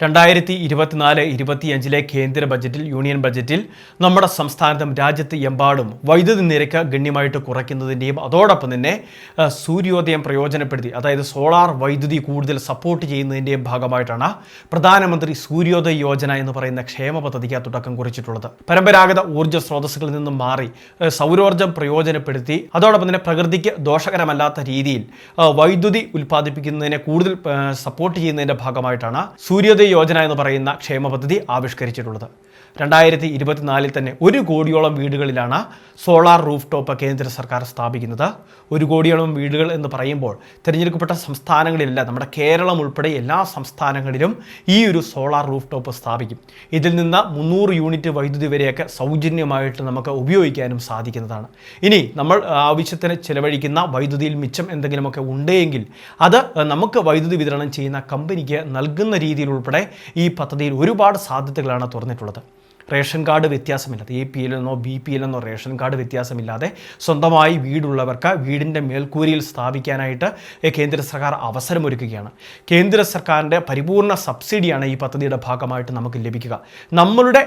രണ്ടായിരത്തി ഇരുപത്തിനാല് ഇരുപത്തിയഞ്ചിലെ കേന്ദ്ര ബജറ്റിൽ യൂണിയൻ ബജറ്റിൽ നമ്മുടെ സംസ്ഥാനത്തും രാജ്യത്ത് എമ്പാടും വൈദ്യുതി നിരക്ക് ഗണ്യമായിട്ട് കുറയ്ക്കുന്നതിന്റെയും അതോടൊപ്പം തന്നെ സൂര്യോദയം പ്രയോജനപ്പെടുത്തി അതായത് സോളാർ വൈദ്യുതി കൂടുതൽ സപ്പോർട്ട് ചെയ്യുന്നതിന്റെയും ഭാഗമായിട്ടാണ് പ്രധാനമന്ത്രി സൂര്യോദയ യോജന എന്ന് പറയുന്ന ക്ഷേമ പദ്ധതിക്ക് തുടക്കം കുറിച്ചിട്ടുള്ളത്. പരമ്പരാഗത ഊർജ സ്രോതസ്സുകളിൽ നിന്നും മാറി സൗരോർജം പ്രയോജനപ്പെടുത്തി അതോടൊപ്പം തന്നെ പ്രകൃതിക്ക് ദോഷകരമല്ലാത്ത രീതിയിൽ വൈദ്യുതി ഉൽപ്പാദിപ്പിക്കുന്നതിനെ കൂടുതൽ സപ്പോർട്ട് ചെയ്യുന്നതിന്റെ ഭാഗമായിട്ടാണ് സൂര്യോദയ യോജന എന്ന് പറയുന്ന ക്ഷേമ പദ്ധതി ആവിഷ്കരിച്ചിട്ടുള്ളത്. രണ്ടായിരത്തി ഇരുപത്തിനാലിൽ തന്നെ ഒരു കോടിയോളം വീടുകളിലാണ് സോളാർ റൂഫ് ടോപ്പ് കേന്ദ്ര സർക്കാർ സ്ഥാപിക്കുന്നത്. ഒരു കോടിയോളം വീടുകൾ എന്ന് പറയുമ്പോൾ തിരഞ്ഞെടുക്കപ്പെട്ട സംസ്ഥാനങ്ങളിലല്ല നമ്മുടെ കേരളം ഉൾപ്പെടെ എല്ലാ സംസ്ഥാനങ്ങളിലും ഈ ഒരു സോളാർ റൂഫ് ടോപ്പ് സ്ഥാപിക്കും. ഇതിൽ നിന്ന് മുന്നൂറ് യൂണിറ്റ് വൈദ്യുതി വരെയൊക്കെ സൗജന്യമായിട്ട് നമുക്ക് ഉപയോഗിക്കാനും സാധിക്കുന്നതാണ്. ഇനി നമ്മൾ ആവശ്യത്തിന് ചിലവഴിക്കുന്ന വൈദ്യുതിയിൽ മിച്ചം എന്തെങ്കിലുമൊക്കെ ഉണ്ടെങ്കിൽ അത് നമുക്ക് വൈദ്യുതി വിതരണം ചെയ്യുന്ന കമ്പനിക്ക് നൽകുന്ന രീതിയിൽ ഉൾപ്പെടെ ഈ പദ്ധതിയിൽ ഒരുപാട് സാധ്യതകളാണ് തുറന്നിട്ടുള്ളത്. റേഷൻ കാർഡ് വ്യത്യാസമില്ലാതെ എ പി എൽ എന്നോ ബി പി എൽ എന്നോ റേഷൻ കാർഡ് വ്യത്യാസമില്ലാതെ സ്വന്തമായി വീടുള്ളവർക്ക് വീടിന്റെ മേൽക്കൂരയിൽ സ്ഥാപിക്കാനായിട്ട് കേന്ദ്ര സർക്കാർ അവസരമൊരുക്കുകയാണ്. കേന്ദ്ര സർക്കാരിന്റെ പരിപൂർണ സബ്സിഡിയാണ് ഈ പദ്ധതിയുടെ ഭാഗമായിട്ട് നമുക്ക് ലഭിക്കുക. നമ്മളുടെ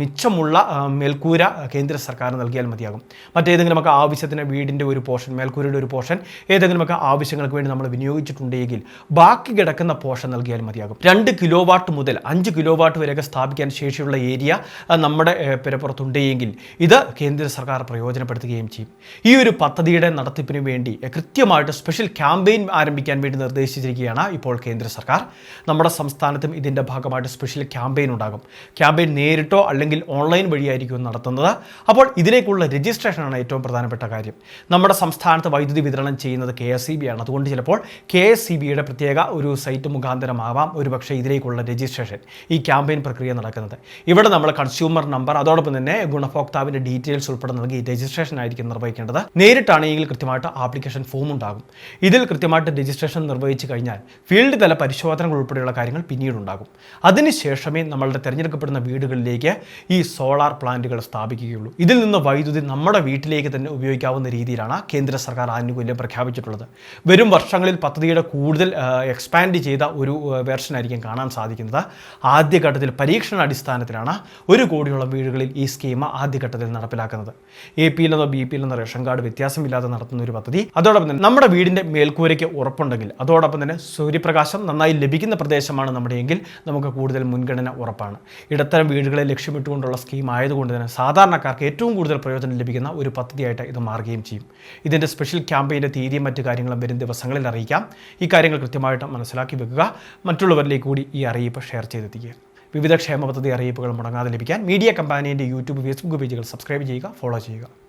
മിച്ചമുള്ള മേൽക്കൂര കേന്ദ്ര സർക്കാർ നൽകിയാൽ മതിയാകും. മറ്റേതെങ്കിലും നമുക്ക് ആവശ്യത്തിന് വീടിന്റെ ഒരു പോർഷൻ മേൽക്കൂരയുടെ ഒരു പോർഷൻ ഏതെങ്കിലും ഏതെങ്കിലുമൊക്കെ ആവശ്യങ്ങൾക്ക് വേണ്ടി നമ്മൾ വിനിയോഗിച്ചിട്ടുണ്ടെങ്കിൽ ബാക്കി കിടക്കുന്ന പോർഷൻ നൽകിയാൽ മതിയാകും. രണ്ട് കിലോ വാട്ട് മുതൽ അഞ്ച് കിലോ വാട്ട് വരെയൊക്കെ സ്ഥാപിക്കാൻ ശേഷിയുള്ള ഏരിയ നമ്മുടെ പിരപ്പുറത്തുണ്ടെങ്കിൽ ഇത് കേന്ദ്ര സർക്കാർ പ്രയോജനപ്പെടുത്തുകയും ചെയ്യും. ഈ ഒരു പദ്ധതിയുടെ നടത്തിപ്പിന് വേണ്ടി കൃത്യമായിട്ട് സ്പെഷ്യൽ ക്യാമ്പയിൻ ആരംഭിക്കാൻ വേണ്ടി നിർദ്ദേശിച്ചിരിക്കുകയാണ് ഇപ്പോൾ കേന്ദ്ര സർക്കാർ. നമ്മുടെ സംസ്ഥാനത്തും ഇതിന്റെ ഭാഗമായിട്ട് സ്പെഷ്യൽ ക്യാമ്പയിൻ ഉണ്ടാകും. ക്യാമ്പയിൻ നേരിട്ടോ അല്ലെങ്കിൽ ഓൺലൈൻ വഴിയായിരിക്കും നടത്തുന്നത്. അപ്പോൾ ഇതിലേക്കുള്ള രജിസ്ട്രേഷനാണ് ഏറ്റവും പ്രധാനപ്പെട്ട കാര്യം. നമ്മുടെ സംസ്ഥാനത്ത് വൈദ്യുതി വിതരണം ചെയ്യുന്നത് കെ എസ് ആണ്. അതുകൊണ്ട് ചിലപ്പോൾ കെ എസ് സി ബിയുടെ പ്രത്യേക ഒരു സൈറ്റ് മുഖാന്തരമാവാം ഒരുപക്ഷെ ഇതിലേക്കുള്ള രജിസ്ട്രേഷൻ ഈ ക്യാമ്പയിൻ പ്രക്രിയ നടക്കുന്നത്. ഇവിടെ നമ്മൾ കൺസ്യൂമർ നമ്പർ അതോടൊപ്പം തന്നെ ഗുണഭോക്താവിന്റെ ഡീറ്റെയിൽസ് ഉൾപ്പെടെ നൽകി രജിസ്ട്രേഷൻ ആയിരിക്കും നിർവഹിക്കേണ്ടത്. നേരിട്ടാണെങ്കിൽ കൃത്യമായിട്ട് ആപ്ലിക്കേഷൻ ഫോം ഉണ്ടാകും. ഇതിൽ കൃത്യമായിട്ട് രജിസ്ട്രേഷൻ നിർവഹിച്ചു കഴിഞ്ഞാൽ ഫീൽഡ് തല പരിശോധനകൾ ഉൾപ്പെടെയുള്ള കാര്യങ്ങൾ പിന്നീട് ഉണ്ടാകും. അതിനുശേഷമേ നമ്മളുടെ തിരഞ്ഞെടുക്കപ്പെടുന്ന വീടുകളിലേക്ക് ഈ സോളാർ പ്ലാന്റുകൾ സ്ഥാപിക്കുകയുള്ളൂ. ഇതിൽ നിന്ന് വൈദ്യുതി നമ്മുടെ വീട്ടിലേക്ക് തന്നെ ഉപയോഗിക്കാവുന്ന രീതിയിലാണ് കേന്ദ്ര സർക്കാർ ആനുകൂല്യം പ്രഖ്യാപിച്ചിട്ടുള്ളത്. വരും വർഷങ്ങളിൽ പദ്ധതിയുടെ കൂടുതൽ എക്സ്പാൻഡ് ചെയ്ത ഒരു വേർഷൻ ആയിരിക്കും കാണാൻ സാധിക്കുന്നത്. ആദ്യഘട്ടത്തിൽ പരീക്ഷണ അടിസ്ഥാനത്തിലാണ് ഒരു കോടിയോളം വീടുകളിൽ ഈ സ്കീം ആദ്യഘട്ടത്തിൽ നടപ്പിലാക്കുന്നത്. എ പി എല്ലെന്നോ ബി പി എല്ലെന്നോ റേഷൻ കാർഡ് വ്യത്യാസമില്ലാതെ നടത്തുന്ന ഒരു പദ്ധതി. അതോടൊപ്പം തന്നെ നമ്മുടെ വീടിന്റെ മേൽക്കൂരയ്ക്ക് ഉറപ്പുണ്ടെങ്കിൽ അതോടൊപ്പം തന്നെ സൂര്യപ്രകാശം നന്നായി ലഭിക്കുന്ന പ്രദേശമാണ് നമ്മുടെയെങ്കിൽ നമുക്ക് കൂടുതൽ മുൻഗണന ഉറപ്പാണ്. ഇടത്തരം വീടുകളെ ലക്ഷ്യമിട്ടുകൊണ്ടുള്ള സ്കീം ആയതുകൊണ്ട് തന്നെ സാധാരണക്കാർക്ക് ഏറ്റവും കൂടുതൽ പ്രയോജനം ലഭിക്കുന്ന ഒരു പദ്ധതിയായിട്ട് ഇത് മാറുകയും ചെയ്യും. ഇതിന്റെ സ്പെഷ്യൽ ക്യാമ്പയിന്റെ തീയതിയും മറ്റു കാര്യങ്ങളും വരും ദിവസങ്ങളിൽ അറിയിക്കാം. ഈ കാര്യങ്ങൾ കൃത്യമായിട്ട് മനസ്സിലാക്കി വെക്കുക. മറ്റുള്ളവരിലേക്ക് കൂടി ഈ അറിയിപ്പ് ഷെയർ ചെയ്തെത്തിക്കുക. വിവിധ ക്ഷേമ പദ്ധതി അറിയിപ്പുകൾ മുടങ്ങാതെ ലഭിക്കാൻ മീഡിയ കമ്പാനിയുടെ യൂട്യൂബ് ഫേസ്ബുക്ക് പേജുകൾ സബ്സ്ക്രൈബ് ചെയ്യുക ഫോളോ ചെയ്യുക.